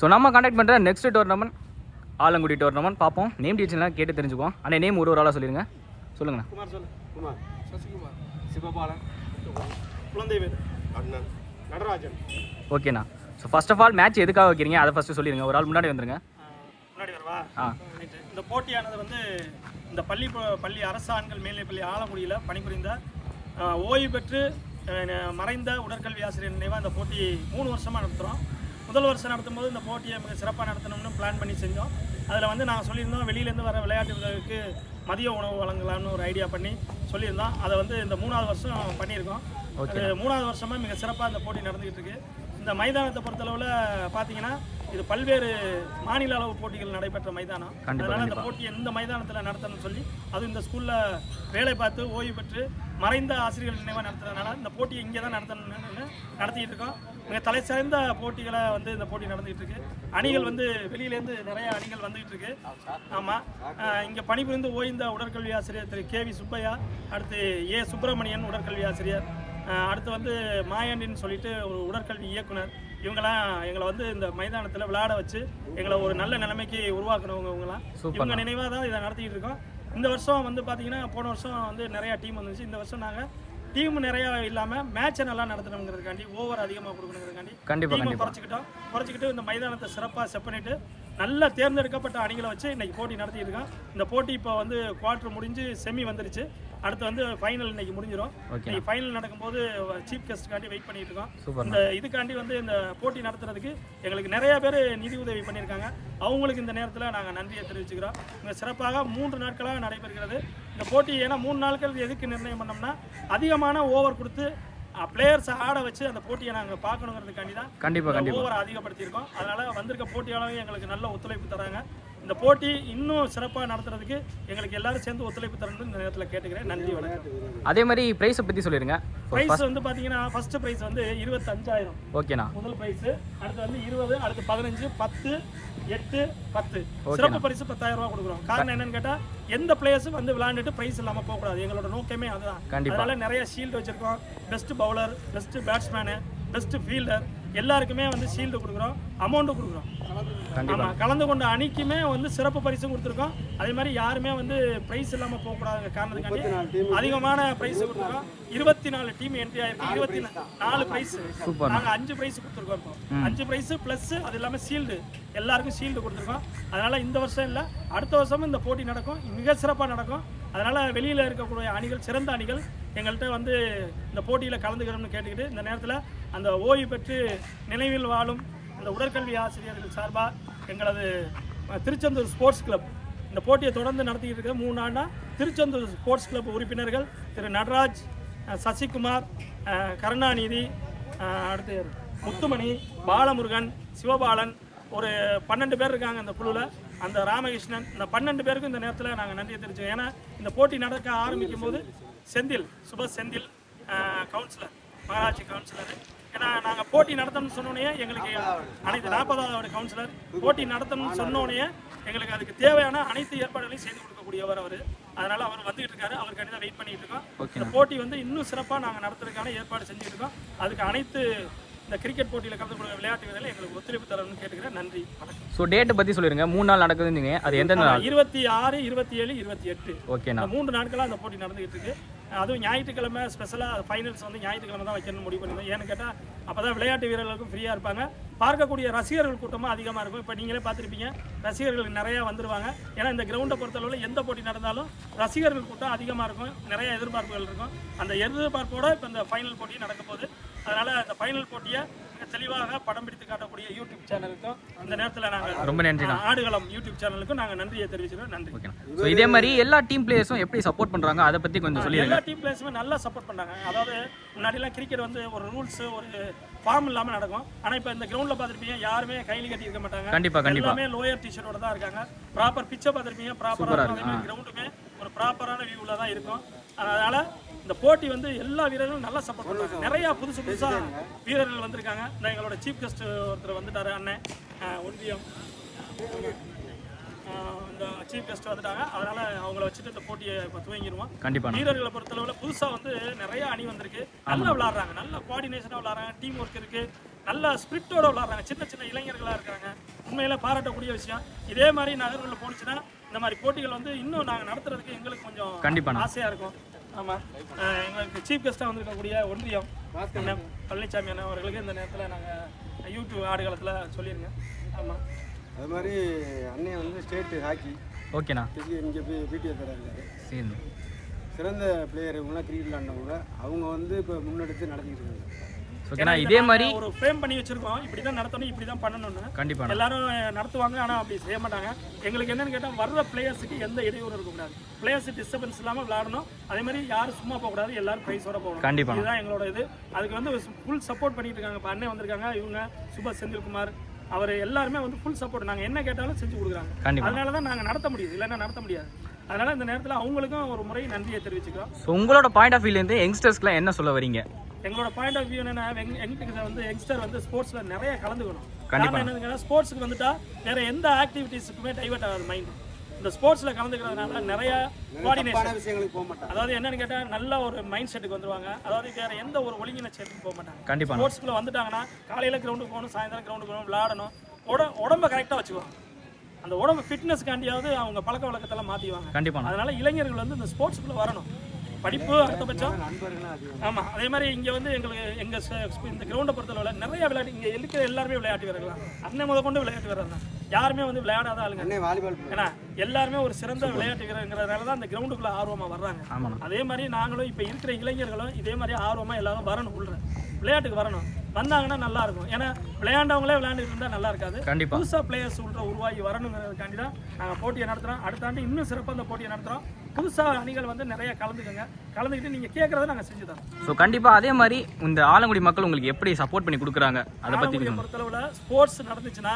So நம்ம contact பண்ணுற next tournament Alangudi tournament பார்ப்போம். நேம் டீச்சர்லாம் கேட்டு தெரிஞ்சுக்குவோம். ஆனால் நேம் ஒரு ஒரு ஆளாக சொல்லிடுங்க சொல்லுங்கண்ணா. குமார் சொல்லு குமார். சசிகுமார். சிவபாலன். குழந்தை வேறு அண்ணன். நடராஜன். ஓகேண்ணா so first of all match எதுக்காக வைக்கிறீங்க? அதை ஃபஸ்ட்டு சொல்லிடுங்க ஒரு ஆள் முன்னாடி வந்துருங்க. முன்னாடி வரவா? ஆ. இந்த போட்டியானது வந்து இந்த பள்ளி ப- பள்ளி அரசு ஆண்கள் மேல்நிலைப்பள்ளி ஆலங்குடியில் பணிபுரிந்த ஓய்வு பெற்று மறைந்த உடற்கல்வி ஆசிரியர் நினைவாக இந்த போட்டி மூணு வருஷமாக நடத்துகிறோம் முதல் வருஷம் நடத்தும்போது இந்த போட்டியை மிக சிறப்பாக நடத்தணும்னு பிளான் பண்ணி செஞ்சோம். அதில் வந்து நாங்கள் சொல்லியிருந்தோம் வெளியிலேருந்து வர விளையாட்டு வீரர்களுக்கு மதிய உணவு வழங்கலாம்னு ஒரு ஐடியா பண்ணி சொல்லியிருந்தோம். அதை வந்து இந்த மூணாவது வருஷம் பண்ணியிருக்கோம். அது மூணாவது வருஷமாக மிக சிறப்பாக இந்த போட்டி நடந்துகிட்டு இருக்கு. இந்த மைதானத்தை பொறுத்தளவில் பார்த்தீங்கன்னா இது பல்வேறு மாநில அளவு போட்டிகள் நடைபெற்ற மைதானம். அதனால இந்த போட்டி எந்த மைதானத்தில் நடத்தணும்னு சொல்லி அதுவும் இந்த ஸ்கூலில் வேலை பார்த்து ஓய்வு பெற்று மறைந்த ஆசிரியர்கள் நினைவாக நடத்துறதுனால இந்த போட்டியை இங்கே தான் நடத்தணும்னு நடத்திட்டு இருக்கோம். மிக தலை சிறந்த போட்டிகளை வந்து இந்த போட்டி நடந்துகிட்டு இருக்கு. அணிகள் வந்து வெளியிலேருந்து நிறைய அணிகள் வந்துகிட்டு இருக்கு. ஆமாம் இங்கே பணிபுரிந்து ஓய்ந்த உடற்கல்வி ஆசிரியர் திரு கே வி சுப்பையா அடுத்து ஏ சுப்பிரமணியன் உடற்கல்வி ஆசிரியர் அடுத்து வந்து மாயாண்டின்னு சொல்லிட்டு ஒரு உடற்கல்வி இயக்குனர் இவங்கெல்லாம் எங்களை வந்து இந்த மைதானத்தில் விளையாட வச்சு எங்களை ஒரு நல்ல நிலைமைக்கு உருவாக்குனவங்க இவங்கெல்லாம். இவங்க நினைவாக தான் இதை நடத்திட்டு இருக்கோம். இந்த வருஷம் வந்து பார்த்தீங்கன்னா போன வருஷம் வந்து நிறையா டீம் வந்துச்சு. இந்த வருஷம் நாங்கள் டீம் நிறையா இல்லாமல் மேட்சை நல்லா நடத்தணுங்கிறதுக்காண்டி ஓவர் அதிகமாக கொடுக்கணுங்கிறதுக்காண்டி கண்டிப்பா டீமை கண்டிப்பா. குறைச்சிக்கிட்டோம். குறைச்சிக்கிட்டு இந்த மைதானத்தை சிறப்பாக செட் பண்ணிட்டு நல்ல தேர்ந்தெடுக்கப்பட்ட அணிகளை வச்சு இன்னைக்கு போட்டி நடத்திட்டு இருக்கோம். இந்த போட்டி இப்போ வந்து குவார்டர் முடிஞ்சு செமி வந்துருச்சு. அடுத்து வந்து ஃபைனல் இன்னைக்கு முடிஞ்சிடும் இன்னைக்கு ஃபைனல் நடக்கும்போது சீஃப் கெஸ்ட்டுக்காண்டி வெயிட் பண்ணிட்டு இருக்கோம். இந்த இதுக்காண்டி வந்து இந்த போட்டி நடத்துறதுக்கு எங்களுக்கு நிறைய பேர் நிதி உதவி பண்ணியிருக்காங்க. அவங்களுக்கு இந்த நேரத்தில் நாங்கள் நன்றியை தெரிவிச்சுக்கிறோம். இங்கே சிறப்பாக மூன்று நாட்களாக நடைபெறுகிறது. இந்த போட்டி ஏன்னா மூணு நாட்கள் எதுக்கு நிர்ணயம் பண்ணோம்னா அதிகமான ஓவர் கொடுத்து பிளேயர்ஸை ஆட வச்சு அந்த போட்டியை நாங்கள் பார்க்கணுங்கிறதுக்காண்டி தான் கண்டிப்பாக ஓவர் அதிகப்படுத்தியிருக்கோம். அதனால வந்திருக்க போட்டியாளர்கள் எங்களுக்கு நல்ல ஒத்துழைப்பு தராங்க. இந்த போட்டி இன்னும் சிறப்பாக நடத்துறதுக்கு எங்களுக்கு எல்லாரும் சேர்ந்து ஒத்துழைப்பு தரணும்னு இந்த நேரத்தில் கேட்டுக்கிறேன். நன்றி வணக்கம். அதே மாதிரி ப்ரைஸை பற்றி சொல்லிடுங்க. ப்ரைஸ் வந்து பார்த்தீங்கன்னா ஃபர்ஸ்ட் ப்ரைஸ் வந்து இருபத்தஞ்சாயிரம். ஓகேண்ணா. முதல் பிரைஸ் அடுத்து வந்து இருபது அடுத்து பதினஞ்சு பத்து எட்டு பத்து. சிறப்பு பரிசு பத்தாயிரம் ரூபாய் கொடுக்குறோம். காரணம் என்னன்னு கேட்டா எந்த பிளேயர்ஸும் வந்து விளையாண்டுட்டு பிரைஸ் இல்லாம போக கூடாது எங்களோட நோக்கமே அதுதான். அதனால நிறைய ஷீல்டு வச்சிருக்கோம். Best bowler best batsman best fielder எல்லாருக்குமே வந்து ஷீல்டு கொடுக்குறோம் அமௌண்ட்டும் கொடுக்குறோம். கண்டிப்பா. ஆமா கலந்து கொண்ட அணிக்குமே வந்து சிறப்பு பரிசும் கொடுத்துருக்கோம். அதே மாதிரி யாருமே வந்து பிரைஸ் இல்லாம போக கூடாது காரணத்துக்காண்டி அதிகமான பிரைஸ் கொடுத்துருக்கோம். இருபத்தி நாலு டீம் என்ட்ரி ஆயிருக்கு இருபத்தி நாலு பிரைஸ் சூப்பர். நாங்க அஞ்சு பிரைஸ் கொடுத்துருக்கோம் இப்போ. அஞ்சு பிரைஸ் பிளஸ் அது இல்லாம ஷீல்டு எல்லாருக்கும் ஷீல்டு கொடுத்துருக்கோம். அதனால இந்த வருஷம் இல்ல. அடுத்த வருஷமும் இந்த போட்டி நடக்கும். மிக சிறப்பா நடக்கும். அதனால வெளியில இருக்கக்கூடிய அணிகள் சிறந்த அணிகள் எங்கள்கிட்ட வந்து இந்த போட்டியில கலந்துக்கிறோம்னு கேட்டுக்கிட்டு இந்த நேரத்துல அந்த ஓய்வு பெற்று நினைவில் வாழும் அந்த உடற்கல்வி ஆசிரியர்கள் சார்பாக எங்களது திருச்செந்தூர் ஸ்போர்ட்ஸ் கிளப் இந்த போட்டியை தொடர்ந்து நடத்திக்கிட்டு இருக்க மூணு ஆண்டா திருச்செந்தூர் ஸ்போர்ட்ஸ் கிளப் உறுப்பினர்கள் திரு நடராஜ் சசிகுமார் கருணாநிதி அடுத்து முத்துமணி பாலமுருகன் சிவபாலன் ஒரு பன்னெண்டு பேர் இருக்காங்க இந்த குழுவில் அந்த ராமகிருஷ்ணன் இந்த பன்னெண்டு பேருக்கும் இந்த நேரத்தில் நாங்கள் நன்றியை தெரிவிச்சோம் ஏன்னா இந்த போட்டி நடக்க ஆரம்பிக்கும் போது செந்தில் சுப செந்தில் கவுன்சிலர் மகராட்சி கவுன்சிலர் போட்டி நடத்தணும்னு சொன்னோடனே எங்களுக்கு அனைத்து நாற்பதாவது கவுன்சிலர் போட்டி நடத்தணும்னு சொன்னோடனே எங்களுக்கு அதுக்கு தேவையான அனைத்து ஏற்பாடுகளையும் செய்து கொடுக்கக்கூடியவர் அவர். அதனால அவர் வந்துகிட்டு இருக்காரு. அவருக்காண்டி தான் வெயிட் பண்ணிட்டு இருக்கோம். இந்த போட்டி வந்து இன்னும் சிறப்பாக நாங்கள் நடத்துறதுக்கான ஏற்பாடு செஞ்சுட்டு இருக்கோம். அதுக்கு அனைத்து இந்த கிரிக்கெட் போட்டியில் கலந்து கொள்ள விளையாட்டு வீரர்கள் எங்களுக்கு ஒத்துழைப்பு தரணும்னு கேட்டுக்கிறேன். நன்றி. வணக்கம். ஸோ டேட்டை பற்றி சொல்லிடுங்க மூணு நாள் நடக்குதுன்னு அது நாள்? இருபத்தி ஆறு இருபத்தி ஏழு இருபத்தி எட்டு. ஓகேண்ணா. இந்த மூன்று நாட்களாக அந்த போட்டி நடந்துகிட்டு இருக்கு. அதுவும் ஞாயிற்றுக்கிழமை ஸ்பெஷலாக ஃபைனல்ஸ் வந்து ஞாயிற்றுக்கிழமை தான் வைக்கணும்னு முடிவு பண்ணியிருந்தோம். ஏன்னு கேட்டால் அப்போ தான் விளையாட்டு வீரர்களுக்கும் ஃப்ரீயாக இருப்பாங்க. பார்க்கக்கூடிய ரசிகர்கள் கூட்டமும் அதிகமாக இருக்கும். இப்போ நீங்களே பார்த்துருப்பீங்க ரசிகர்கள் நிறையா வந்துருவாங்க. ஏன்னா இந்த கிரவுண்டை பொறுத்தளவில் எந்த போட்டி நடந்தாலும் ரசிகர்கள் கூட்டம் அதிகமாக இருக்கும். நிறைய எதிர்பார்ப்புகள் இருக்கும். அந்த எதிர்பார்ப்போடு இப்போ இந்த ஃபைனல் போட்டி நடக்க போகுது. அதனால் அந்த ஃபைனல் போட்டியை தெளிவாக படம் பிடித்து காட்டக்கூடிய யூடியூப் சேனலுக்கும் இந்த நேரத்தில் நாங்கள் ரொம்ப நன்றிண்ணா. ஆடுகளம் யூடியூப் சேனலுக்கும் நாங்கள் நன்றியை தெரிவிச்சுக்கிறோம். நன்றி. ஸோ இதே மாதிரி எல்லா டீம் பிளேயர்ஸும் எப்படி சப்போர்ட் பண்ணுறாங்க அதை பற்றி கொஞ்சம் சொல்லிடுங்க. எல்லா டீம் பிளேயர்ஸுமே நல்லா சப்போர்ட் பண்ணாங்க அதாவது முன்னாடிலாம் கிரிக்கெட் வந்து ஒரு ரூல்ஸ் ஒரு ஃபார்ம் இல்லாமல் நடக்கும். ஆனால் இப்போ இந்த கிரவுண்டில் பார்த்துருப்பீங்க யாருமே கையில் கட்டி இருக்க மாட்டாங்க. கண்டிப்பா கண்டிப்பா. எல்லாமே லோயர் டிஷர்ட்டோட தான் இருக்காங்க. ப்ராப்பர் பிச்சை பார்த்துருப்பீங்க ப்ராப்பராக கிரவுண்டுமே ஒரு ப்ராப்பரான வியூவில் தான் இருக்கும். அதனால இந்த போட்டி வந்து எல்லா வீரர்களும் நல்லா சப்போர்ட் பண்ணுறாங்க நிறைய புதுசு புதுசாக வீரர்கள் வந்திருக்காங்க. இந்த எங்களோட சீஃப் கெஸ்ட் ஒருத்தர் வந்துட்டாரு அண்ணன் ஒன்றியம். இந்த சீஃப் கெஸ்ட் வந்துட்டாங்க. அதனால அவங்கள வச்சுட்டு இந்த போட்டியை இப்போ துவங்கிடுவோம். கண்டிப்பாண்ணா வீரர்களை பொறுத்தளவில் புதுசாக வந்து நிறைய அணி வந்திருக்கு. நல்லா விளாட்றாங்க. நல்ல கோஆர்டினேஷனாக விளாட்றாங்க. டீம் ஒர்க் இருக்கு. நல்ல ஸ்பிரிட்டோட விளாட்றாங்க. சின்ன சின்ன இளைஞர்களாக இருக்காங்க உண்மையில பாராட்டக்கூடிய விஷயம். இதே மாதிரி நகர்களில் போணுச்சுன்னா இந்த மாதிரி போட்டிகள் வந்து இன்னும் நாங்கள் நடத்துறதுக்கு எங்களுக்கு கொஞ்சம் கண்டிப்பாண்ணா ஆசையாக இருக்கும். ஆமாம் எங்களுக்கு சீஃப் கெஸ்ட்டாக வந்திருக்கக்கூடிய ஒன்றியம் அண்ணன் பழனிசாமி அண்ணன் அவர்களுக்கு இந்த நேரத்தில் நாங்கள் யூடியூப் ஆடுகளத்தில் சொல்லிடுங்க ஆமாம் அது மாதிரி அண்ணன் வந்து ஸ்டேட்டு ஹாக்கி ஓகேண்ணா. இங்கே பிடிஓ தராங்க. சரி. சிறந்த பிளேயர் இவங்களாம் கிரிக்கெட் விளாண்டவங்க அவங்க வந்து இப்போ முன்னெடுத்து நடத்திக்கிட்டு இருக்காங்க. ஓகேண்ணா இதே மாதிரி ஒரு ஃப்ரேம் பண்ணி வச்சிருக்கோம். இப்படி தான் நடத்தணும் இப்படி தான் பண்ணணும்னு கண்டிப்பாண்ணா எல்லாரும் நடத்துவாங்க ஆனால் அப்படி செய்ய மாட்டாங்க. எங்களுக்கு என்னன்னு கேட்டால் வர்ற பிளேயர்ஸுக்கு எந்த இடையூறு இருக்கக்கூடாது. பிளேயர்ஸ் டிஸ்டர்பன்ஸ் இல்லாமல் விளையாடணும். அதே மாதிரி யாரும் சும்மா போகக்கூடாது எல்லாரும் ப்ரைஸோட போகணும். கண்டிப்பாண்ணா இதுதான் எங்களோட இது. அதுக்கு வந்து ஃபுல் சப்போர்ட் பண்ணிட்டு இருக்காங்க. இப்போ அண்ணன் வந்திருக்காங்க இவங்க சுபாஷ் செந்தில்குமார் அவர் எல்லாருமே வந்து ஃபுல் சப்போர்ட் நாங்கள் என்ன கேட்டாலும் செஞ்சு கொடுக்குறாங்க. கண்டிப்பா. அதனால தான் நாங்கள் நடத்த முடியுது. இல்லைன்னா நடத்த முடியாது. அதனால இந்த நேரத்தில் அவங்களுக்கும் ஒரு முறை நன்றியை தெரிவிச்சுக்கிறோம். ஸோ உங்களோட பாயிண்ட் ஆஃப் வியூலேருந்து யங்ஸ்டர்ஸ்க்குலாம் என்ன சொல்ல வரீங்க? எங்களோட பாயிண்ட் ஆஃப் வியூ என்னன்னா எங்க- எங்களுக்கு வந்து யங்ஸ்டர் வந்து ஸ்போர்ட்ஸ்ல நிறைய கலந்துக்கணும். கண்டிப்பா. காரணம் என்னதுன்னா ஸ்போர்ட்ஸ்க்கு வந்துட்டா வேற எந்த ஆக்டிவிட்டீஸுக்குமே டைவர்ட் ஆகாது மைண்ட் இந்த ஸ்போர்ட்ஸ்ல கலந்துக்கிறதுனால நிறைய கோஆர்டினேஷன் போக மாட்டாங்க. அதாவது என்னன்னு கேட்டா நல்ல ஒரு மைண்ட் செட்டுக்கு வந்துருவாங்க. அதாவது வேற எந்த ஒரு ஒழுங்கினச்சேட்டுக்கு போக மாட்டாங்க. கண்டிப்பாண்ணா ஸ்போர்ட்ஸ்குள்ள வந்துட்டாங்கன்னா காலையில கிரவுண்டுக்கு போகணும் சாயந்தரம் கிரவுண்டுக்கு போகணும் விளையாடணும். உட உடம்ப கரெக்டாக வச்சுக்குவாங்க. அந்த உடம்பு ஃபிட்னஸ்க்காண்டியாவது அவங்க பழக்க வழக்கத்தெல்லாம் மாற்றிவாங்க கண்டிப்பாண்ணா அதனால இளைஞர்கள் வந்து இந்த ஸ்போர்ட்ஸ்குள்ள வரணும். படிப்பு அடுத்தபட்சம் நண்பர்கள்லாம் அதிகம் ஆமா அதே மாதிரி இங்க வந்து எங்களுக்கு எங்க ச- இந்த கிரவுண்டை பொறுத்தளவுல நிறைய விளையாட்டு இங்க இருக்கிற எல்லாருமே விளையாட்டு வீரர்கள் அண்ணன் முத கொண்டு விளையாட்டு வீரர் தான். யாருமே வந்து விளையாடாத ஆளுங்க. ஏன்னா எல்லாருமே ஒரு சிறந்த விளையாட்டு வீரங்கிறதுனால தான் இந்த கிரவுண்டுக்குள்ள ஆர்வமா வர்றாங்க. அதே மாதிரி நாங்களும் இப்போ இருக்கிற இளைஞர்களும் இதே மாதிரி ஆர்வமா எல்லாரும் வரணும் உள்ள விளையாட்டுக்கு வரணும். வந்தாங்கன்னா நல்லா இருக்கும். ஏன்னா விளையாண்டவங்களே விளையாண்டுட்டு இருந்தா நல்லா இருக்காது. கண்டிப்பா. புதுசா பிளேயர்ஸ் உள்ள உருவாகி வரணுங்கிறதுக்காண்டி தான் நாங்கள் போட்டியை நடத்துகிறோம் அடுத்த ஆண்டு இன்னும் சிறப்பாக அந்த போட்டியை நடத்துகிறோம் புதுசாக அணிகள் வந்து நிறைய கலந்துக்கங்க. கலந்துக்கிட்டு நீங்கள் கேட்குறத நாங்கள் செஞ்சு தரோம். ஸோ கண்டிப்பாக அதே மாதிரி இந்த ஆலங்குடி மக்கள் உங்களுக்கு எப்படி சப்போர்ட் பண்ணி கொடுக்குறாங்க அதை பற்றி பொறுத்தளவில் ஸ்போர்ட்ஸ் நடந்துச்சுன்னா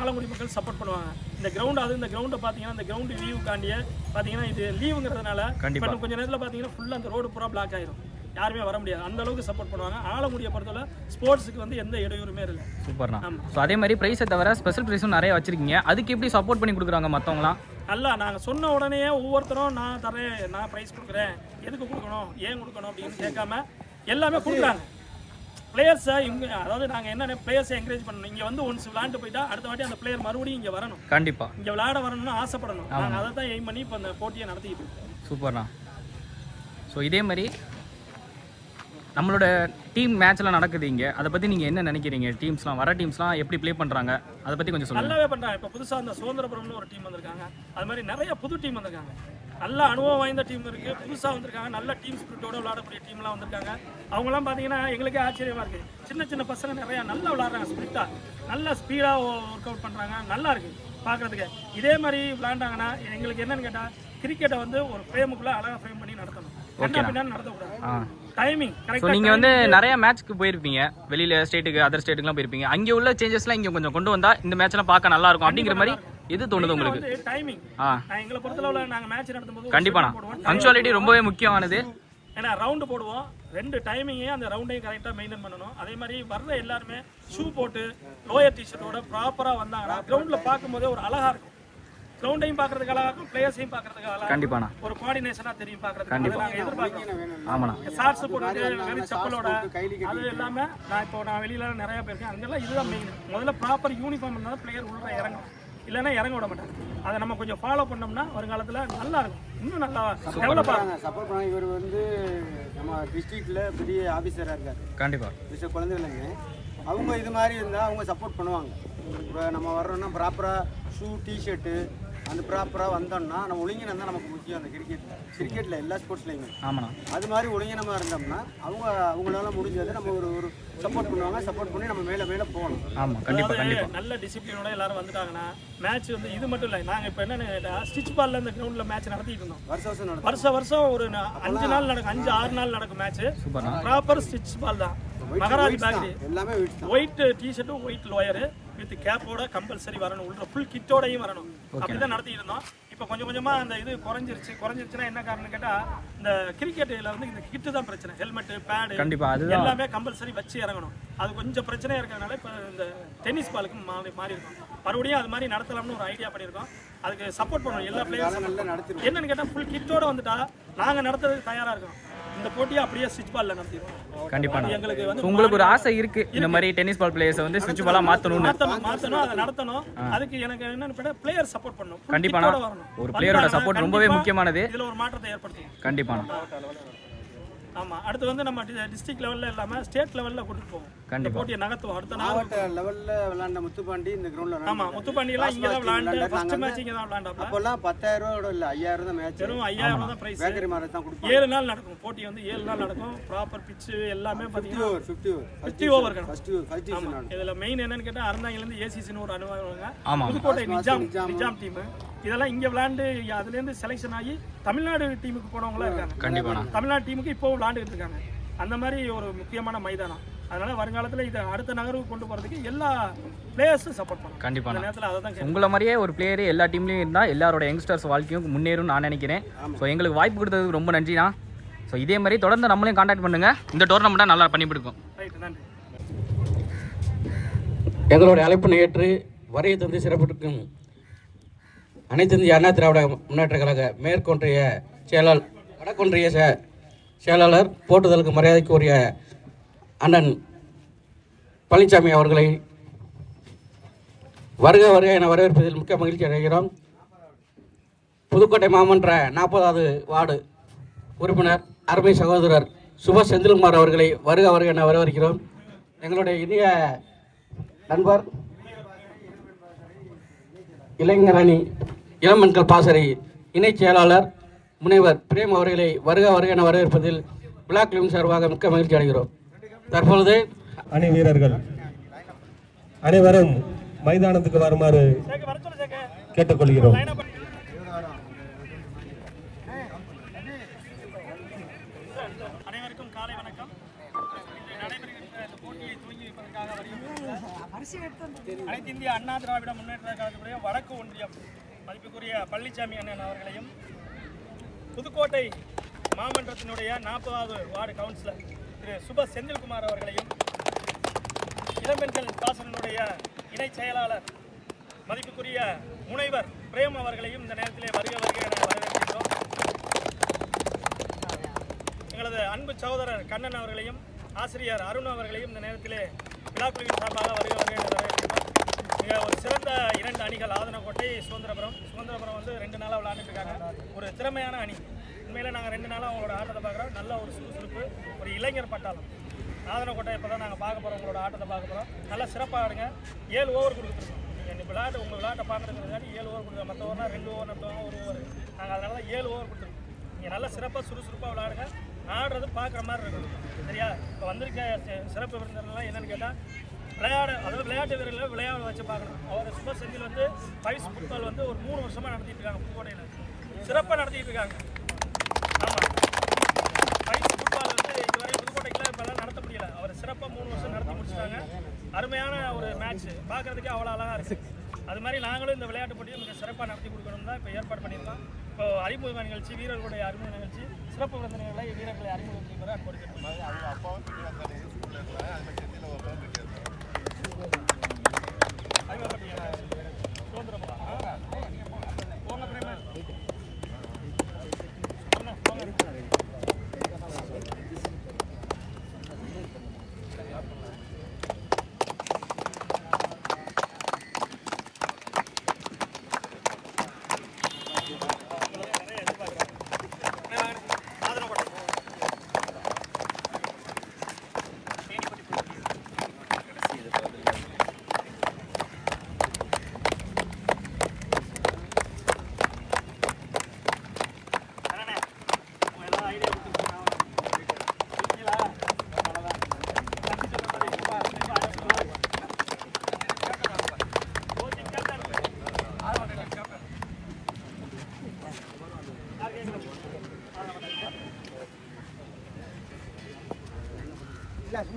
ஆலங்குடி மக்கள் சப்போர்ட் பண்ணுவாங்க. இந்த கிரவுண்ட் அது இந்த கிரவுண்டை பார்த்தீங்கன்னா இந்த கிரவுண்டு லீவுக்காண்டிய பார்த்தீங்கன்னா இது லீவுங்கிறதுனால கண்டிப்பா. இப்போ கொஞ்சம் நேரத்தில் பார்த்தீங்கன்னா ஃபுல்லாக அந்த ரோடு பூரா பிளாக் ஆயிரும். யாருமே வர முடியாது. அந்த அளவுக்கு சப்போர்ட் பண்ணுவாங்க. ஆலங்குடியை பொறுத்தவரை ஸ்போர்ட்ஸுக்கு வந்து எந்த இடையூறுமே இல்லை. சூப்பர்ண்ணா. ஸோ அதே மாதிரி ப்ரைஸை தவிர ஸ்பெஷல் ப்ரைஸும் நிறைய வச்சிருக்கீங்க. அதுக்கு எப்படி சப்போர்ட் பண்ணி கொடுக்குறாங்க மற்றவங்களாம் நல்லா நாங்கள் சொன்ன உடனே ஒவ்வொருத்தரும் நான் தரேன் நான் ப்ரைஸ் கொடுக்குறேன். எதுக்கு கொடுக்கணும் ஏன் கொடுக்கணும் அப்படின்னு கேட்காம எல்லாமே கொடுக்குறாங்க. பிளேயர்ஸை இவங்க அதாவது நாங்கள் என்ன பிளேயர்ஸை என்கரேஜ் பண்ணணும்? இங்கே வந்து ஒன்ஸ் விளாண்டு போயிட்டா அடுத்த வாட்டி அந்த பிளேயர் மறுபடியும் இங்கே வரணும். கண்டிப்பாக இங்கே விளையாட வரணும்னு ஆசைப்படணும். நாங்கள் அதை தான் எய்ம் பண்ணி இப்போ அந்த போட்டியை நடத்திக்கிட்டு சூப்பர்ண்ணா ஸோ இதே மாதிரி நம்மளோட டீம் மேட்ச்லாம் நடக்குது இங்கே. அதை பற்றி நீங்கள் என்ன நினைக்கிறீங்க? டீம்ஸ்லாம் வர டீம்ஸ்லாம் எப்படி ப்ளே பண்ணுறாங்க அதை பற்றி கொஞ்சம் சொல்லுங்கள் நல்லாவே பண்ணுறாங்க இப்போ புதுசாக அந்த சுதந்திரபுரம்னு ஒரு டீம் வந்திருக்காங்க. அது மாதிரி நிறைய புது டீம் வந்திருக்காங்க. நல்ல அனுபவம் வாய்ந்த டீம் இருக்குது புதுசாக வந்திருக்காங்க. நல்ல டீம் ஸ்பிரிட்டோட விளாடக்கூடிய டீம்லாம் வந்திருக்காங்க. அவங்களாம் பார்த்தீங்கன்னா எங்களுக்கே ஆச்சரியமாக இருக்குது சின்ன சின்ன பசங்க நிறையா நல்லா விளாட்றாங்க ஸ்பிரிட்டாக நல்ல ஸ்பீடாக ஒர்க் அவுட் பண்ணுறாங்க நல்லா இருக்குது பார்க்குறதுக்கு இதே மாதிரி விளாண்டாங்கன்னா எங்களுக்கு என்னென்னு கேட்டால் கிரிக்கெட்டை வந்து ஒரு ஃப்ரேமுக்குள்ளே அழகாக ஃப்ரேம் பண்ணி நடத்தணும். ஆ. டைமிங் ஸோ நீங்கள் வந்து நிறைய மேட்ச்க்கு போயிருப்பீங்க. வெளியில் ஸ்டேட்டுக்கு அதர் ஸ்டேட்டுக்குலாம் போயிருப்பீங்க. அங்கே உள்ள சேஞ்சஸ்லாம் இங்கே கொஞ்சம் கொண்டு வந்தால் இந்த மேட்ச்லாம் பார்க்க நல்லா இருக்கும் அப்படிங்கிற மாதிரி எது தோணுது உங்களுக்கு? டைமிங் ஆ. எங்களை பொறுத்தளவுல நாங்கள் மேட்ச் நடத்தும்போது கண்டிப்பாண்ணா பங்க்சுவாலிட்டி ரொம்பவே முக்கியமானது. ஏன்னா ரவுண்டு போடுவோம். ரெண்டு டைமிங்கையும் அந்த ரவுண்டையும் கரெக்டாக மெயின்டைன் பண்ணணும். அதே மாதிரி வர்ற எல்லாருமே ஷூ போட்டு லோயர் டிஷர்ட்டோட ப்ராப்பராக வந்தாங்கன்னா கிரவுண்டில் பார்க்கும்போதே ஒரு அழகா இருக்கும். கிரவுண்டையும் பார்க்கறதுக்கு அழகா இருக்கும் பிளேயர்ஸையும் பார்க்கறதுக்கு அழகா இருக்கும். கண்டிப்பாண்ணா ஒரு கோஆர்டினேஷனாக தெரியும் பார்க்கறதுக்கு. அதை நாங்கள் எதிர்பார்க்குறோம். ஆமாண்ணா. ஷார்ட்ஸ் போட்டு வெறும் செப்பலோட அது இல்லாமல் நான் இப்போ நான் வெளியில நிறைய போயிருக்கேன் அங்கெல்லாம் இதுதான் மெயின் முதல்ல ப்ராப்பர் யூனிஃபார்ம் இருந்தால் பிளேயர் உள்ள இறங்கும் இல்லைன்னா இறங்க விட மாட்டாங்க அதை நம்ம கொஞ்சம் ஃபாலோ பண்ணோம்னா வருங்காலத்தில் நல்லா இருக்கும். இன்னும் நல்லா டெவலப் ஆகும். சப்போர்ட் பண்ணாங்க இவர் வந்து நம்ம டிஸ்ட்ரிக்ட்ல பெரிய ஆஃபீஸராக இருக்காரு. கண்டிப்பாக மிஸ்டர் குழந்தைகளுங்க அவங்க இது மாதிரி இருந்தால் அவங்க சப்போர்ட் பண்ணுவாங்க. இப்போ நம்ம வர்றோம்னா ப்ராப்பராக ஷூ டிஷர்ட்டு அந்த ப்ராப்பராக வந்தோம்னா நம்ம ஒழுங்கினம் தான் நமக்கு முக்கியம் அந்த கிரிக்கெட் கிரிக்கெட்டில் எல்லா ஸ்போர்ட்ஸ்லையுமே ஆமாண்ணா. அது மாதிரி ஒழுங்கினமாக இருந்தோம்னா அவங்க அவங்களால முடிஞ்சதை நம்ம ஒரு ஒரு சப்போர்ட் பண்ணுவாங்க. சப்போர்ட் பண்ணி நம்ம மேலே மேலே போகணும். ஆமாம் கண்டிப்பாக கண்டிப்பாக நல்ல டிசிப்ளினோட எல்லாரும் வந்துட்டாங்கன்னா மேட்ச் வந்து இது மட்டும் இல்லை நாங்கள் இப்போ என்னன்னு ஸ்டிச் பால்ல இந்த கிரவுண்டில் மேட்ச் நடத்திட்டு இருந்தோம். வருஷம் வருஷம் நடக்கும். வருஷம் வருஷம் ஒரு அஞ்சு நாள் நடக்கும் அஞ்சு ஆறு நாள் நடக்கும் மேட்ச் ப்ராப்பர் ஸ்டிச் பால் தான். மகராஜ் பேக்கரி எல்லாமே ஒயிட் டிஷர்ட்டும் ஒயிட் லோயரு வித் கேப்போட கம்பல்சரி வரணும். உள்ள ஃபுல் கிட்டோடையும் வரணும். அப்படிதான் நடத்திட்டு இருந்தோம் இப்போ கொஞ்சம் கொஞ்சமாக அந்த இது குறைஞ்சிருச்சு. குறைஞ்சிருச்சுன்னா என்ன காரணம் கேட்டால் இந்த கிரிக்கெட்டில் வந்து இந்த கிட்டு தான் பிரச்சனை. ஹெல்மெட்டு பேடு கண்டிப்பா அதுதான். எல்லாமே கம்பல்சரி வச்சு இறங்கணும். அது கொஞ்சம் பிரச்சனையாக இருக்கிறதுனால இப்போ இந்த டென்னிஸ் பாலுக்கு மாறி மாறி இருக்கும் மறுபடியும் அது மாதிரி நடத்தலாம்னு ஒரு ஐடியா பண்ணியிருக்கோம். அதுக்கு சப்போர்ட் பண்ணணும். எல்லா பிளேயர்ஸும் என்னன்னு கேட்டால் ஃபுல் கிட்டோட வந்துட்டா நாங்கள் நடத்துறதுக்கு தயாராக இருக்கோம். இந்த போட்டியை அப்படியே ஸ்விட்ச் பாலில் நடத்திடுவோம் கண்டிப்பாண்ணா எங்களுக்கு வந்து உங்களுக்கு ஒரு ஆசை இருக்கு. இந்த மாதிரி டென்னிஸ் பால் பிளேயர்ஸை வந்து சுவிட்ச் பாலா மாத்தணும்னு. மாத்தணும் மாத்தணும் அதை நடத்தணும். அதுக்கு எனக்கு என்னன்னு பிளேயர் சப்போர்ட் பண்ணணும். வரணும். ஒரு பிளேயரோட சப்போர்ட் ரொம்பவே கண்டிப்பா முக்கியமானது. இதுல ஒரு மாற்றத்தை ஏற்படுத்தும். கண்டிப்பாண்ணா ஆமா அடுத்து வந்து நம்ம டிஸ்ட்ரிக்ட் லெவல்ல இல்லாம ஸ்டேட் லெவல்ல கூட்டிட்டு போவோம். இந்த கண்டிப்பா. போட்டியை நகர்த்துவோம் அடுத்த நாள். மாவட்ட லெவல்ல விளையாண்ட முத்துப்பாண்டி இந்த கிரவுண்ட்ல ஆமா முத்துப்பாண்டி எல்லாம் இங்க தான் விளையாண்டு ஃபர்ஸ்ட் மேட்ச் இங்க தான் விளையாண்டாப்ல அப்போல்லாம் பத்தாயிரம் ரூபாயோட இல்ல ஐயாயிரம் தான் மேட்ச் வெறும் ஐயாயிரம் தான் பிரைஸ் பேக்கரி மாதிரி தான் கொடுப்பாங்க. ஏழு நாள் நடக்கும் போட்டி வந்து ஏழு நாள் நடக்கும். ப்ராப்பர் பிட்ச் எல்லாமே ஃபிஃப்டி பாத்தீங்கன்னா over fifty over fifty over first first season நான் இதுல மெயின் என்னன்னு கேட்டா அறந்தாங்கில இருந்து ஏசிசின்னு ஒரு அனுபவம் ஆமா புதுக்கோட்டை நிஜாம். நிஜாம்? டீம் இதெல்லாம் இங்க விளையாண்டு அதுல இருந்து செலெக்ஷன் ஆகி தமிழ்நாடு டீமுக்கு போனவங்களா இருக்காங்க. கண்டிப்பாண்ணா தமிழ்நாடு டீமுக்கு இப்போ விளையாண்டுட்டு இருக்காங்க. அந்த மாதிரி ஒரு முக்கியமான மைதானம். அதனால வருங்காலத்துல இதை அடுத்த நகர்வுக்கு கொண்டு போறதுக்கு எல்லா பிளேயர்ஸும் சப்போர்ட் பண்ணும் அந்த கண்டிப்பாண்ணா நேரத்துல அதை தான் கேட்கணும் உங்களை மாதிரியே ஒரு பிளேயர் எல்லா டீம்லயும் இருந்தா எல்லாரோட யங்ஸ்டர்ஸ் வாழ்க்கையும் முன்னேறும் நான் நினைக்கிறேன். ஸோ எங்களுக்கு வாய்ப்பு கொடுத்ததுக்கு ரொம்ப நன்றிண்ணா. ஸோ இதே மாதிரி தொடர்ந்து நம்மளையும் காண்டாக்ட் பண்ணுங்க. இந்த டோர்னமெண்ட்டை நல்லா பண்ணி கொடுக்கும். எங்களுடைய அழைப்பினை ஏற்று வரையை தந்து சிறப்பிக்கும் அனைத்து இந்திய அண்ணா திராவிட முன்னேற்ற கழக மேற்கொன்றிய செயலாளர் வடக்கொன்றிய செ- செயலாளர் போட்டுதலுக்கு மரியாதைக்குரிய அண்ணன் பழனிசாமி அவர்களை வருக வருக என வரவேற்பதில் மிக்க மகிழ்ச்சி அடைகிறோம். புதுக்கோட்டை மாமன்ற நாற்பதாவது வார்டு உறுப்பினர் அருமை சகோதரர் சுபாஷ் செந்தில்குமார் அவர்களை வருக வருக என வரவேற்கிறோம். எங்களுடைய இனிய நண்பர் இளைஞர் அணி இளமண்கள் பாசறை இணைச் செயலாளர் முனைவர் பிரேம் அவர்களை வருக வருக என வரவேற்பதில் பிளாக் லிம் சார்பாக மிக்க மகிழ்ச்சி அடைகிறோம். தற்பொழுது அணி வீரர்கள் அனைவரும் மைதானத்துக்கு வருமாறு கேட்டுக்கொள்கிறோம் லைனா பண்ணி அனைவருக்கும் காலை வணக்கம் இன்று நடைபெறுகின்ற இந்த போட்டியை துவங்கி வைப்பதற்காக வருகிறோம் அனைத்து இந்திய அண்ணா திராவிட முன்னேற்ற கழகத்துடைய வடக்கு ஒன்றியம் மதிப்புக்குரிய பழனிசாமி அண்ணன் அவர்களையும் புதுக்கோட்டை மாமன்றத்தினுடைய நாற்பதாவது வார்டு கவுன்சிலர் திரு சுப செந்தில்குமார் அவர்களையும் இளம்பெண்கள் பாசனுடைய இணை செயலாளர் மதிப்புக்குரிய முனைவர் பிரேம் அவர்களையும் இந்த நேரத்திலே வருக வருக என வரவேற்கின்றோம். எங்களது அன்பு சகோதரர் கண்ணன் அவர்களையும் ஆசிரியர் அருண் அவர்களையும் இந்த நேரத்திலே விழாக்குழுவின் சார்பாக வருக மிக ஒரு சிறந்த இரண்டு அணிகள் ஆதனக்கோட்டை சுதந்திரபுரம். சுதந்திரபுரம் வந்து ரெண்டு நாளாக விளையாண்டுட்டு இருக்காங்க ஒரு திறமையான அணி. உண்மையில் நாங்கள் ரெண்டு நாளாக அவங்களோட ஆட்டத்தை பார்க்குறோம். நல்ல ஒரு சுறுசுறுப்பு ஒரு இளைஞர் பட்டாளம். ஆதனக்கோட்டை இப்போ தான் நாங்கள் பார்க்க போகிறோம் உங்களோட ஆட்டத்தை பார்க்க போகிறோம் நல்லா சிறப்பாக ஆடுங்க. ஏழு ஓவர் கொடுத்துருக்கோம். நீங்கள் விளையாட்டு உங்கள் விளையாட்டை பார்க்குறதுக்காண்டி ஏழு ஓவர் கொடுக்குறோம் மற்ற ஓவர்னால் ரெண்டு ஓவர் நடத்துவாங்க ஒரு ஓவர் நாங்கள் அதனால தான் ஏழு ஓவர் கொடுத்துருக்கோம். நீங்கள் நல்லா சிறப்பாக சுறுசுறுப்பாக விளையாடுங்க. ஆடுறது பார்க்குற மாதிரி இருக்கணும். சரியா? இப்போ வந்திருக்க சிறப்பு விருந்தினர்லாம் என்னென்னு கேட்டால் விளையாட அதாவது விளையாட்டு வீரர்களை விளையாட வச்சு பார்க்கணும். அவர் சுப செந்தில் வந்து பைஸ் ஃபுட்பால் வந்து ஒரு மூணு வருஷமாக நடத்திட்டு இருக்காங்க புதுக்கோட்டையில். சிறப்பாக நடத்திட்டு இருக்காங்க. ஆமாம் பைஸ் ஃபுட்பால் வந்து இதுவரை புதுக்கோட்டைக்குள்ள இப்போல்லாம் நடத்த முடியல. அவர் சிறப்பாக மூணு வருஷம் நடத்தி முடிச்சிட்டாங்க. அருமையான ஒரு மேட்ச் பார்க்கறதுக்கே அவ்வளோ அழகாக இருக்குது அது மாதிரி நாங்களும் இந்த விளையாட்டு போட்டியை மிக சிறப்பாக நடத்தி கொடுக்கணும் தான் இப்போ ஏற்பாடு பண்ணியிருக்கோம். இப்போ அறிமுக நிகழ்ச்சி வீரர்களுடைய அறிமுக நிகழ்ச்சி சிறப்பு விருந்தினர்களை வீரர்களை அறிமுகம் செய்வது அன்போடு கேட்டுக்கொள்கிறோம். அறிமுகப்படுத்திக்கிறேன். சுதந்திரமா? ஆ? போங்க பிரேமா. போங்க, போங்க.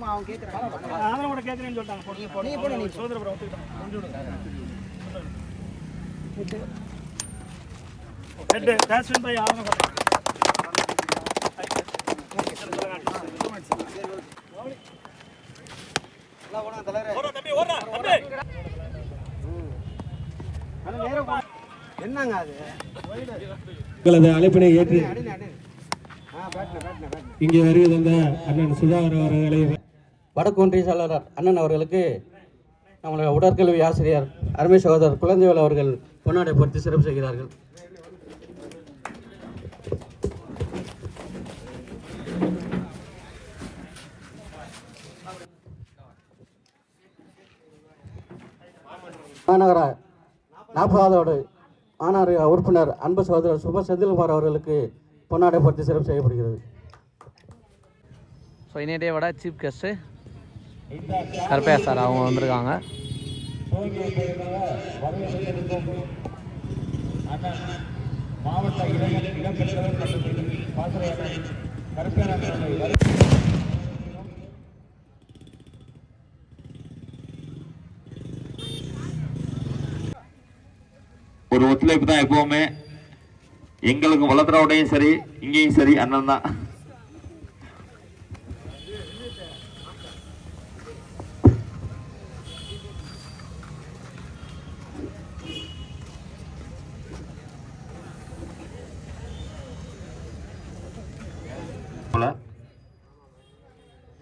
சும்மா அவன் கேட்கறான் அதெல்லாம் கூட கேட்குறேன்னு சொல்லிட்டாங்க. போடுங்க போடுங்க சுதந்திரபுரம் ஒத்துக்கிட்டாங்க ரெண்டு. டேஸ்வின் பை ஆரம்ப எல்லாம் போனா தலைவரே தம்பி ஓடுறா தம்பி. அது நேரா போ- என்னங்க அது? உங்களது அழைப்பினை ஏற்று இங்கே வருகை தந்த அண்ணன் சுதாகர் அவர்களை வடக்கு ஒன்றிய செயலாளர் அண்ணன் அவர்களுக்கு நம்மளுடைய உடற்கல்வி ஆசிரியர் அருமை சகோதரர் குழந்தைவேல் அவர்கள் பொன்னாடை பொறுத்து சிறப்பு செய்கிறார்கள். மாநகர நாற்பதாவது மாநகர உறுப்பினர் அன்பு சகோதரர் சுப செந்தில்குமார் அவர்களுக்கு பொன்னாடை பொறுத்து சிறப்பு செய்யப்படுகிறது. ஸோ இன்னைய விட சீஃப் கெஸ்ட்டு கருப்பையா சார் அவங்க வந்திருக்காங்க. ஒரு ஒத்துழைப்பு தான் எப்பவுமே. எங்களுக்கு வளர்த்துறவுடையும் சரி இங்கேயும் சரி அண்ணன் தான்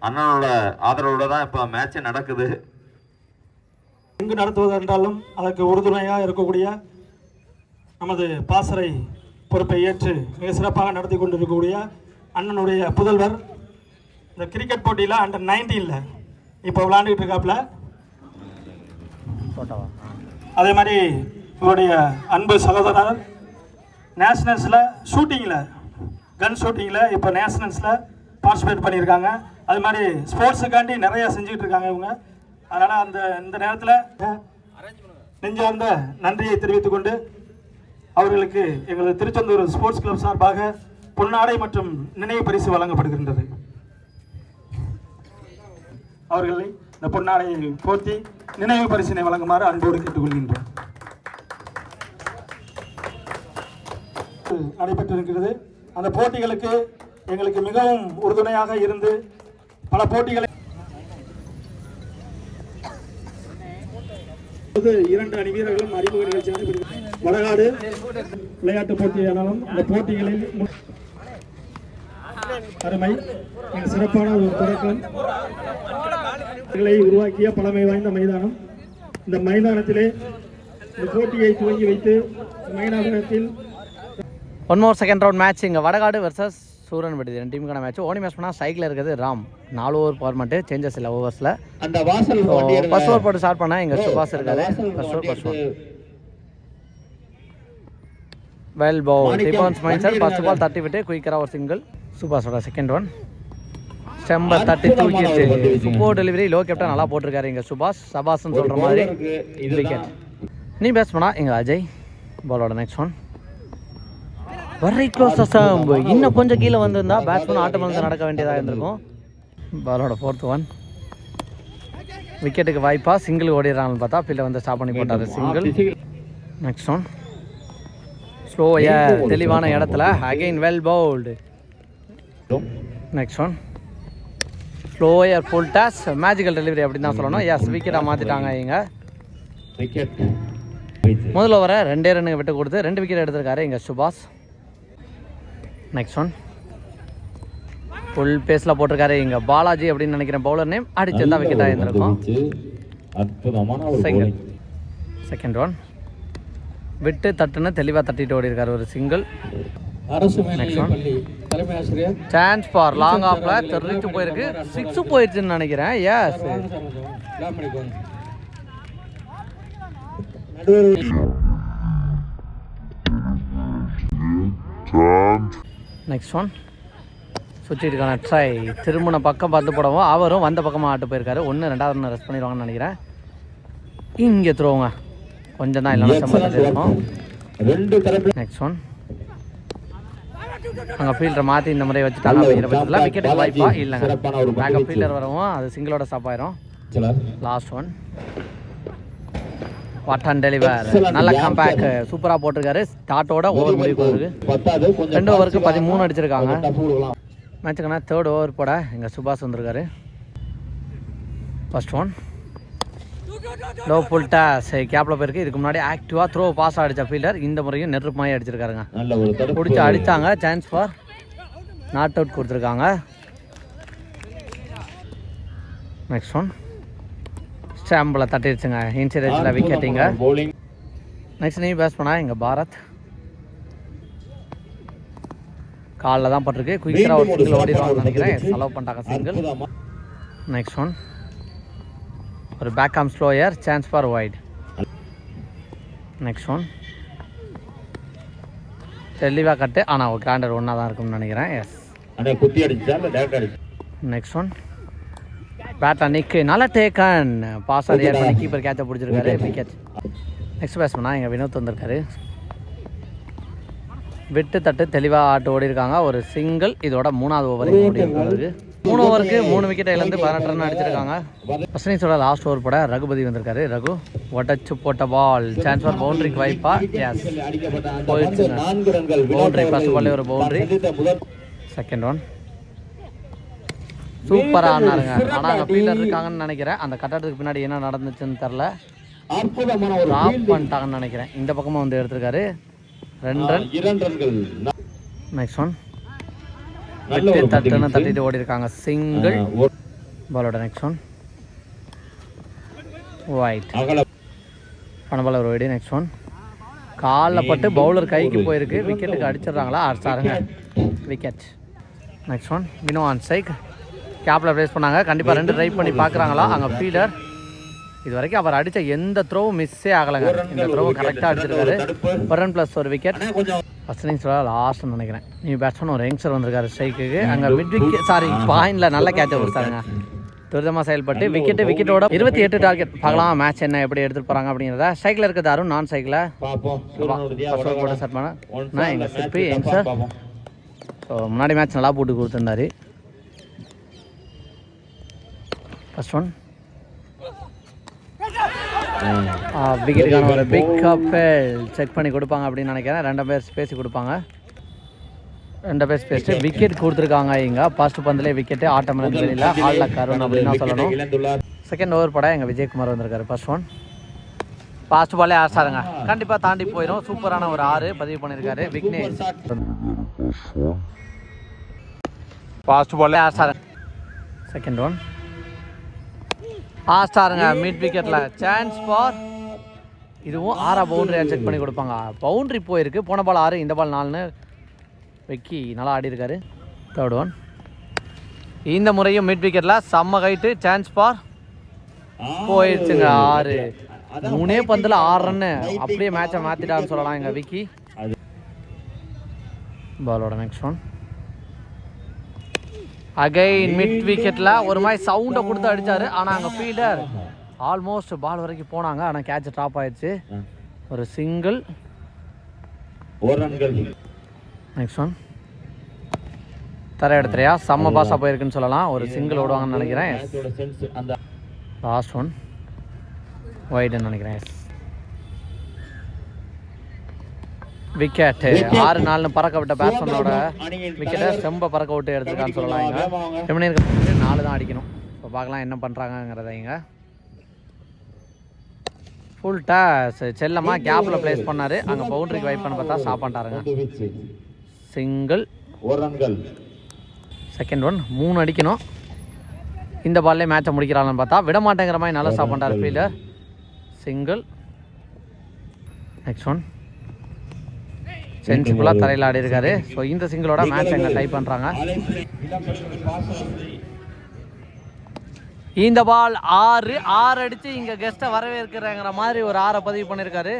அண்ணனோட ஆதரவோட தான் இப்போ மேட்ச் நடக்குது. எங்கு நடத்துவது என்றாலும் அதற்கு உறுதுணையாக இருக்கக்கூடிய நமது பாசறை பொறுப்பை ஏற்று மிக சிறப்பாக நடத்தி கொண்டிருக்கக்கூடிய அண்ணனுடைய புதல்வர். இந்த கிரிக்கெட் போட்டியில் அண்டர் நைன்டீனில் இப்போ விளாண்டுக்கிட்டு இருக்காப்புல அதே மாதிரி இவருடைய அன்பு சகோதரர் நேஷனல்ஸில் ஷூட்டிங்கில் கன் ஷூட்டிங்கில் இப்போ நேஷனல்ஸில் பார்ட்டிசிபேட் பண்ணியிருக்காங்க. அது மாதிரி ஸ்போர்ட்ஸுக்காண்டி நிறைய செஞ்சுக்கிட்டு இருக்காங்க இவங்க. அதனால் அந்த இந்த நேரத்தில் நெஞ்சார்ந்த நன்றியை தெரிவித்துக் கொண்டு அவர்களுக்கு எங்களது திருச்செந்தூர் ஸ்போர்ட்ஸ் கிளப் சார்பாக பொன்னாடை மற்றும் நினைவு பரிசு வழங்கப்படுகின்றது. அவர்களை இந்த பொன்னாடையை போர்த்தி நினைவு பரிசினை வழங்குமாறு அன்போடு கேட்டுக்கொள்கின்றோம். நடைபெற்றிருக்கிறது. அந்த போட்டிகளுக்கு எங்களுக்கு மிகவும் உறுதுணையாக இருந்து பல போட்டிகளை இரண்டு அணி வீரர்களும் அறிமுக நிகழ்ச்சி நடைபெறுகிறது வடநாடு விளையாட்டு போட்டியானாலும் இந்த போட்டிகளில் அருமை. மிக சிறப்பான ஒரு தொடக்கம். உருவாக்கிய பழமை வாய்ந்த மைதானம். இந்த மைதானத்திலே இந்த போட்டியை துவங்கி வைத்து மைதானத்தில் one more second round match இங்கே வடகாடு வர்சஸ் சூரன் விடுதி. ரெண்டு டீமுக்கான மேட்ச் ஓனி மேட்ச் பண்ணால் ஸ்ட்ரைக்கில் இருக்கிறது ராம். நாலு ஓவர் ஃபார்மெட்டு சேஞ்சஸ் இல்லை ஓவர்ஸில் அந்த வாசல் ஃபர்ஸ்ட் ஓவர் போட்டு ஸ்டார்ட் பண்ணால் இங்கே சுபாஷ் இருக்காரு. First over first one well போ three bounce mind sir first ball தட்டி விட்டு குயிக்கராக ஒரு சிங்கிள் சுபாஷோட செகண்ட் ஒன் ஸ்டெம்பை தட்டி தூக்கிட்டு சூப்பர் டெலிவரி லோ கேப்டன் நல்லா போட்டிருக்காரு இங்கே சுபாஷ். சபாஸ்ன்னு சொல்கிற மாதிரி விக்கெட் நீ பேட்ஸ் பண்ணா இங்கே அஜய். பாலோட நெக்ஸ்ட் ஒன் வெரி க்ளோஸ் அசாம்பு இன்னும் கொஞ்சம் கீழே வந்திருந்தா பேட்ஸ்மேன் ஆட்டம் வந்து நடக்க வேண்டியதாக இருந்திருக்கும். பாலோட ஃபோர்த் ஒன் விக்கெட்டுக்கு வாய்ப்பா சிங்கிள் ஓடிடுறாங்கன்னு பார்த்தா ஃபீல்டை வந்து ஸ்டாப் பண்ணி போட்டார். சிங்கிள் நெக்ஸ்ட் ஒன் ஸ்லோயா தெளிவான இடத்துல. Again well bowled next one slower full toss magical delivery அப்படின்னு தான் சொல்லணும். எஸ் விக்கெட்டாக மாற்றிட்டாங்க இங்கே முதல் ஓவரை ரெண்டே ரன்னுக்கு விட்டு கொடுத்து ரெண்டு விக்கெட் எடுத்திருக்காரு இங்கே சுபாஷ். நெக்ஸ்ட் ஒன் ஃபுல் பேஸில் போட்டிருக்காரு இங்கே பாலாஜி அப்படின்னு நினைக்கிறேன் பவுலர் நேம் அடிச்சிருந்தா விக்கெட்டாக இருந்திருக்கும். அற்புதமான ஒரு சிங்கிள் செகண்ட் ஒன் விட்டு தட்டுன்னு தெளிவாக தட்டிட்டு ஓடி இருக்காரு ஒரு சிங்கிள் அரசு Next one. பள்ளி தலைமை ஆசிரியர். சான்ஸ் ஃபார் லாங் ஆஃப்ல தெரிஞ்சு போயிருக்கு. சிக்ஸு போயிடுச்சுன்னு நினைக்கிறேன். எஸ் பண்ணிக்கோங்க நெக்ஸ்ட் ஒன் சுற்றிட்டுக்கான ட்ரை திருமண பக்கம் பார்த்து போடவும். அவரும் வந்த பக்கமாக ஆட்டு போயிருக்காரு. ஒன்று ரெண்டாவது ரெஸ்ட் பண்ணிடுவாங்கன்னு நினைக்கிறேன். இங்கே த்ரோங்க கொஞ்சம் தான் இல்லைன்னா சம்பளத்தில் இருக்கும் நெக்ஸ்ட் ஒன் அங்கே ஃபீல்டரை மாற்றி இந்த முறை வச்சுட்டாங்க அப்படிங்கிற பட்சத்தில் விக்கெட்டுக்கு வாய்ப்பா இல்லைங்க. பேக்கப் ஃபீல்டர் வரவும் அது சிங்கிளோட ஸ்டாப் ஆயிரும். லாஸ்ட் ஒன் வாட் டெலிவர் நல்ல கம்பேக் சூப்பராக போட்டிருக்காரு. ஸ்டார்ட்டோட ஓவர் முடிவு ரெண்டு ஓவருக்கு பதிமூணு அடிச்சிருக்காங்க. மேட்சுக்குன்னா தேர்ட் ஓவர் போட எங்கள் சுபாஷ் வந்திருக்காரு. First one low full toss கேப்பில் போயிருக்கு. இதுக்கு முன்னாடி ஆக்டிவாக த்ரோ பாஸ் அடித்த ஃபீல்டர் இந்த முறையும் நெருப்பாகி அடிச்சிருக்காருங்க. பிடிச்சி அடித்தாங்க. சான்ஸ் ஃபார் நாட் அவுட் கொடுத்துருக்காங்க. நெக்ஸ்ட் ஒன் ஸ்டாம்பில் தட்டிடுச்சுங்க. இன்சூரன்ஸில் விக்கெட்டிங்க. நெக்ஸ்ட் நீ பேஸ் பண்ணா எங்கள் பாரத். காலில் தான் பட்டிருக்கு. குயிக்கராக ஒரு சிங்கிள் ஓடிடுவாங்கன்னு நினைக்கிறேன். செலவு பண்ணிட்டாங்க சிங்கிள் நெக்ஸ்ட் ஒன் ஒரு back arm slower chance for wide next one தெளிவாக கட்டு. ஆனால் ஒரு கிராண்டர் ஒன்றா தான் இருக்கும்னு நினைக்கிறேன். எஸ் நெக்ஸ்ட் ஒன் பேட் நிக்கு நல்ல டேக்கன் பாஸ் ரியாக்ட் பண்ணி கீப்பர் கேட்சை பிடிச்சிருக்காரு. விக்கெட் நெக்ஸ்ட் பேட்ஸ்மேனா எங்கள் வினோத் வந்திருக்காரு. விட்டு தட்டு தெளிவாக ஆட்டு ஓடி இருக்காங்க. ஒரு சிங்கிள் இதோட மூணாவது ஓவர் ஓடி மூணு ஓவருக்கு மூணு விக்கெட் இழந்து பதினெட்டு ரன் அடிச்சிருக்காங்க. ஃபஸ்ட் லாஸ்ட் ஓவர் போட ரகுபதி வந்திருக்காரு. ரகு ஒட்டச்சு போட்ட பால் சான்ஸ் ஃபார் பவுண்டரிக்கு வாய்ப்பா? எஸ் ரன்கள் பவுண்டரி ஃபர்ஸ்ட் பால்லே ஒரு பவுண்டரி செகண்ட் ஒன் சூப்பராக ஆனாருங்க. ஆனால் அங்கே ஃபீல்டர் இருக்காங்கன்னு நினைக்கிறேன். அந்த கட்டடத்துக்கு பின்னாடி என்ன நடந்துச்சுன்னு தெரில ஆஃப் பண்ணிட்டாங்கன்னு நினைக்கிறேன். இந்த பக்கமாக வந்து எடுத்திருக்காரு. ரெண்டு ரன் நெக்ஸ்ட் ஒன் விட்டு தட்டுன்னு. தட்டிட்டு ஓடி இருக்காங்க சிங்கிள் பாலோட நெக்ஸ்ட் ஒன் ஒயிட் அகல பண பால் ஒரு வைடு நெக்ஸ்ட் ஒன் காலில் பட்டு பவுலர் கைக்கு போயிருக்கு. விக்கெட்டுக்கு அடிச்சிடுறாங்களா? அடிச்சாருங்க விக்கெட் நெக்ஸ்ட் ஒன் வினோ ஆன் சைக் கேப்பில் ப்ளேஸ் பண்ணாங்க. கண்டிப்பாக ரெண்டு ட்ரை பண்ணி பார்க்குறாங்களா? அங்கே ஃபீல்டர் இது வரைக்கும் அவர் அடித்த எந்த த்ரோவும் மிஸ்ஸே ஆகலைங்க. இந்த த்ரோவும் கரெக்டாக அடிச்சிருக்காரு. ஒரு ரன் ப்ளஸ் ஒரு விக்கெட் ஃபஸ்ட் இன்னிங்ஸ் லாஸ்ட்னு நினைக்கிறேன். நீ பேட்ஸ்மேன் ஒரு யங்ஸ்டர் வந்திருக்காரு ஸ்ட்ரைக்குக்கு அங்கே மிட் விக்கெட் சாரி பாயிண்டில் நல்ல கேட்சை கொடுத்தாருங்க. துரிதமாக செயல்பட்டு விக்கெட்டு விக்கெட்டோட இருபத்தி எட்டு டார்கெட் பார்க்கலாம் மேட்ச் என்ன எப்படி எடுத்துகிட்டு போகிறாங்க அப்படிங்கிறத. சைக்கிள் இருக்குது அருண் நான் ஓவர் போட்டு ஸ்டார்ட் பண்ணேன் எங்கள் சிப்பி யங்ஸ்டர் பாப்போம் ஸோ முன்னாடி மேட்ச் நல்லா போட்டு கொடுத்துருந்தாரு. ஃபர்ஸ்ட் ஒன் விக்கெட்டுக்கான ஒரு பிக் கப்பல் செக் பண்ணி கொடுப்பாங்க அப்படின்னு நினைக்கிறேன். ரெண்டு பேர் பேசி கொடுப்பாங்க. ரெண்டு பேர் பேசிட்டு விக்கெட் கொடுத்துருக்காங்க இங்கே. ஃபர்ஸ்ட் பந்திலே விக்கெட்டு ஆட்டம் வெளியில். ஹாலில் கருண் அப்படின்னு சொல்லணும். செகண்ட் ஓவர் படம் எங்கள் விஜயகுமார் வந்திருக்காரு. ஃபர்ஸ்ட் ஒன் ஃபாஸ்ட் பாலே ஆசாருங்க கண்டிப்பாக தாண்டி போயிடும் சூப்பரான ஒரு ஆறு பதிவு பண்ணியிருக்காரு விக்னேஷ். ஃபாஸ்ட் பாலே ஆசாருங்க செகண்ட் ஒன் ஆஸ்டாருங்க மிட் விக்கெட்டில் சான்ஸ் ஃபார் இதுவும் ஆறா பவுண்டரியாக செக் பண்ணி கொடுப்பாங்க. பவுண்ட்ரி போயிருக்கு. போன பால் ஆறு இந்த பால் நாலுன்னு வெக்கி நல்லா ஆடி இருக்காரு. தேர்ட் ஒன் இந்த முறையும் மிட் விக்கெட்டில் செம்ம ஹைட்டு சான்ஸ் ஃபார் போயிடுச்சுங்க ஆறு. மூணே பந்தில் ஆறு ரன்னு அப்படியே மேட்சை மாற்றிட்டான்னு சொல்லலாம் எங்கள் விக்கி. பாலோட நெக்ஸ்ட் ஒன் அகைன் மிட் விக்கெட்டில் ஒரு மாதிரி சவுண்டை கொடுத்து அடிச்சாரு. ஆனால் அங்கே ஃபீல்டர் ஆல்மோஸ்ட் பால் வரைக்கும் போனாங்க. ஆனால் கேட்ச் ட்ராப் ஆயிடுச்சு. ஒரு சிங்கிள் ஒரு ரன்கள் நெக்ஸ்ட் ஒன் தர எடுத்துறியா செம்ம பாஸாக போயிருக்குன்னு சொல்லலாம். ஒரு சிங்கிள் ஓடுவாங்கன்னு நினைக்கிறேன். லாஸ்ட் ஒன் வைடுன்னு நினைக்கிறேன். விக்கெட் ஆறு நாலுன்னு பறக்க விட்ட பேட்ஸ்மேனோட விக்கெட்டை செம்ப பறக்க விட்டு எடுத்துருக்கான்னு சொல்லலாம் இங்க ஃபெமினியனுக்கு நாலு தான் அடிக்கணும். இப்போ பார்க்கலாம் என்ன பண்ணுறாங்கங்கிறத இங்க. ஃபுல் டாஸ் செல்லமாக கேப்பில் ப்ளேஸ் பண்ணார். அங்கே பவுண்டரிக்கு வைப் பண்ண பார்த்தா ஸ்டாப் பண்ணிட்டாருங்க. சிங்கிள் செகண்ட் ஒன் மூணு அடிக்கணும். இந்த பால்லே மேட்சை முடிக்கிறாங்கன்னு பார்த்தா விட மாட்டேங்கிற மாதிரி நல்லா ஸ்டாப் பண்ணிட்டார் ஃபீல்டர் சிங்கிள் நெக்ஸ்ட் ஒன் சென்சிபிளாக தரையில் ஆடி இருக்காரு ஸோ இந்த சிங்கிளோட மேட்ச் எங்கே டைப் பண்ணுறாங்க இந்த பால் ஆறு ஆறு அடித்து இங்கே கெஸ்ட்டை வரவேற்கிறேங்கிற மாதிரி ஒரு ஆறை பதிவு பண்ணியிருக்காரு.